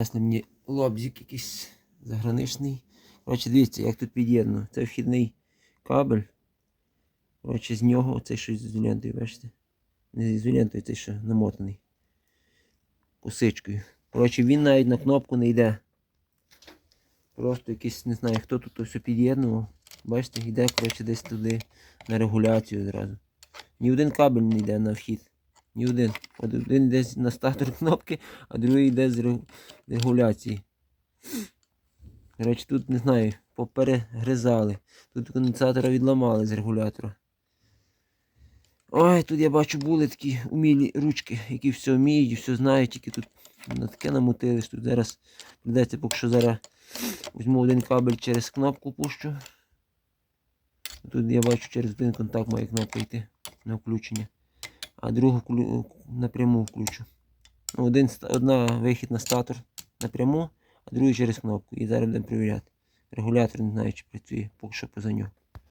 Ясно, мені лобзик якийсь заграничний. Коротше, дивіться, як тут під'єднано. Це вхідний кабель. Коротше, з нього оцей щось з ізолентою, бачите? Не з ізолентою, цей що намотаний. Косичкою. Коротше, він навіть на кнопку не йде. Просто якийсь, не знаю, хто тут все під'єднував. Бачите, йде, коротше, десь туди на регуляцію зразу. Ні один кабель не йде на вхід. Ні один. Один йде на стартер кнопки, а другий йде з регу- регуляції. Коротше, тут не знаю, поперегризали. Тут конденсатора відламали з регулятора. Ой, тут я бачу були такі умілі ручки, які все вміють, все знають, тільки тут на таке намутились. Тут зараз прийдеться, поки що зараз візьму один кабель через кнопку пущу. Тут я бачу через один контакт має кнопка йти на включення. А другу напряму включу. Один, одна вихід на статор напряму, а другий через кнопку. І зараз будемо перевіряти. Регулятор не знаю, чи працює, поки що поза нього.